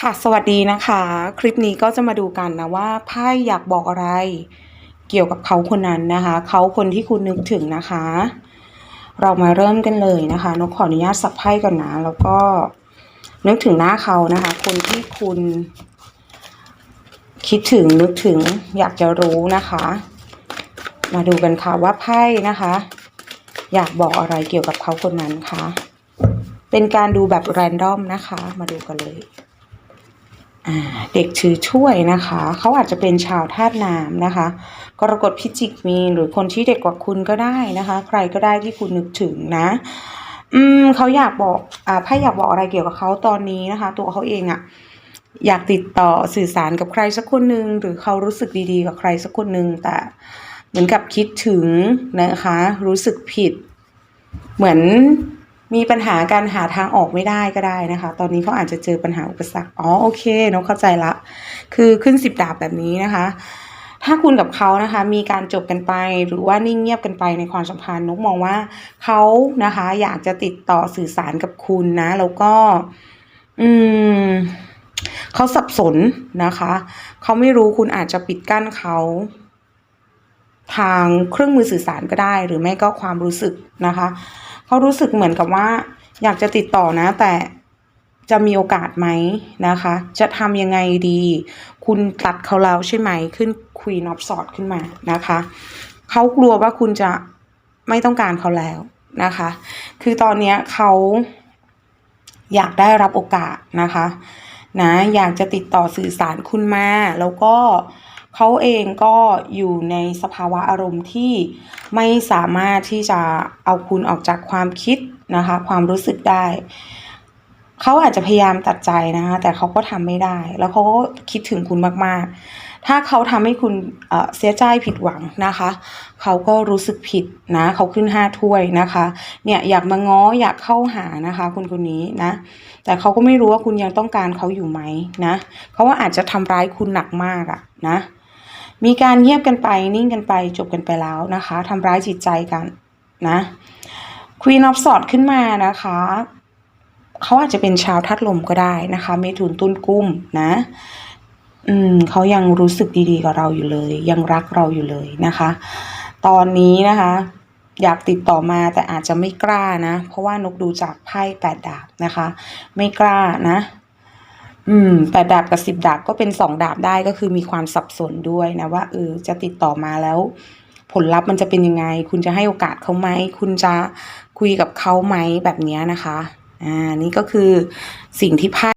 ค่ะสวัสดีนะคะ คลิปนี้ก็จะมาดูกันนะว่าไพ่อยากบอกอะไร เกี่ยวกับเขาคนนั้นนะคะ เขาคนที่คุณนึกถึงนะคะ เรามาเริ่มกันเลยนะคะนกขออนุญาตสับไพ่ก่อนนะ แล้วก็นึกถึงหน้าเขานะคะ คนที่คุณ คิดถึงนึกถึงอยากจะรู้นะคะ มาดูกันค่ะว่าไพ่นะคะ อยากบอกอะไรเกี่ยวกับเขาคนนั้นคะเป็นการดูแบบแรนดอมนะคะ มาดูกันเลย เด็กถือถ้วยนะคะ เขาอาจจะเป็นชาวธาตุน้ำนะคะ กรกฎพิจิกมีหรือคนที่เด็กกว่าคุณก็ได้นะคะ ใครก็ได้ที่คุณนึกถึงนะ อืมเขาอยากบอกอ่าไพ่อยากบอกอะไรเกี่ยวกับเขาตอนนี้นะคะ ตัวเขาเองอะอยากติดต่อสื่อสารกับใครสักคนหนึ่งหรือเขารู้สึกดีๆ กับใครสักคนหนึ่งแต่เหมือนกับคิดถึงนะคะ รู้สึกผิด เหมือน มีปัญหาการหาทางออกไม่ได้ก็ได้นะคะ ตอนนี้เขาอาจจะเจอปัญหาอุปสรรค อ๋อโอเค นกเข้าใจละ คือขึ้นสิบดาบแบบนี้นะคะ ถ้าคุณกับเขานะคะ มีการจบกันไปหรือว่านิ่งเงียบกันไปในความสัมพันธ์นกมองว่าเขานะคะ อยากจะติดต่อสื่อสารกับคุณนะ แล้วก็ อืมเขาสับสนนะคะ เขาไม่รู้คุณอาจจะปิดกั้นเขาทางเครื่องมือสื่อสารก็ได้ หรือไม่ก็ความรู้สึกนะคะ เขารู้สึกเหมือนกับว่า อยากจะติดต่อนะ แต่จะมีโอกาสไหมนะคะ จะทำยังไงดี คุณตัดเขาแล้วใช่ไหมขึ้นคุยนอบสอดขึ้นมานะคะเขากลัวว่าคุณจะไม่ต้องการเขาแล้วนะคะ คือตอนนี้เขาอยากได้รับโอกาสนะคะ นะ อยากจะติดต่อสื่อสารคุณมา แล้วก็เเขาเองก็อยู่ในสภาวะอารมณ์ที่ไม่สามารถที่จะเอาคุณออกจากความคิดนะคะ ความรู้สึกได้ เขาอาจจะพยายามตัดใจนะคะ แต่เขาก็ทำไม่ได้ แล้วเขาก็คิดถึงคุณมากๆ ถ้าเขาทำให้คุณเอ่อเสียใจผิดหวังนะคะ เขาก็รู้สึกผิดนะ เขาขึ้นห้าถ้วยนะคะ เนี่ยอยากมาง้ออยากเข้าหานะคะคุณคนนี้นะ แต่เขาก็ไม่รู้ว่าคุณยังต้องการเขาอยู่ไหมนะ เขาว่าอาจจะทำร้ายคุณหนักมากอะนะ มีการเงียบกันไปนิ่งกันไปจบกันไปแล้วนะคะทำร้ายจิตใจกันนะ Queen of Swords ขึ้นมานะคะเขาอาจจะเป็นชาวทัดลมก็ได้นะคะเมถุนตุลกุมนะ อืมเขายังรู้สึกดีๆกับเราอยู่เลย ยังรักเราอยู่เลยนะคะ ตอนนี้นะคะ อยากติดต่อมาแต่อาจจะไม่กล้านะ เพราะว่านกดูจากไพ่แปดดาบนะคะ ไม่กล้านะ อืมแปดดาบกับสิบดาบก็เป็นสองดาบได้ก็คือมีความสับสนด้วยนะว่าเออจะติดต่อมาแล้ว ผลลัพธ์มันจะเป็นยังไง คุณจะให้โอกาสเขาไหม คุณจะคุยกับเขาไหมแบบนี้นะคะ อ่า นี่ก็คือสิ่งที่ไพ่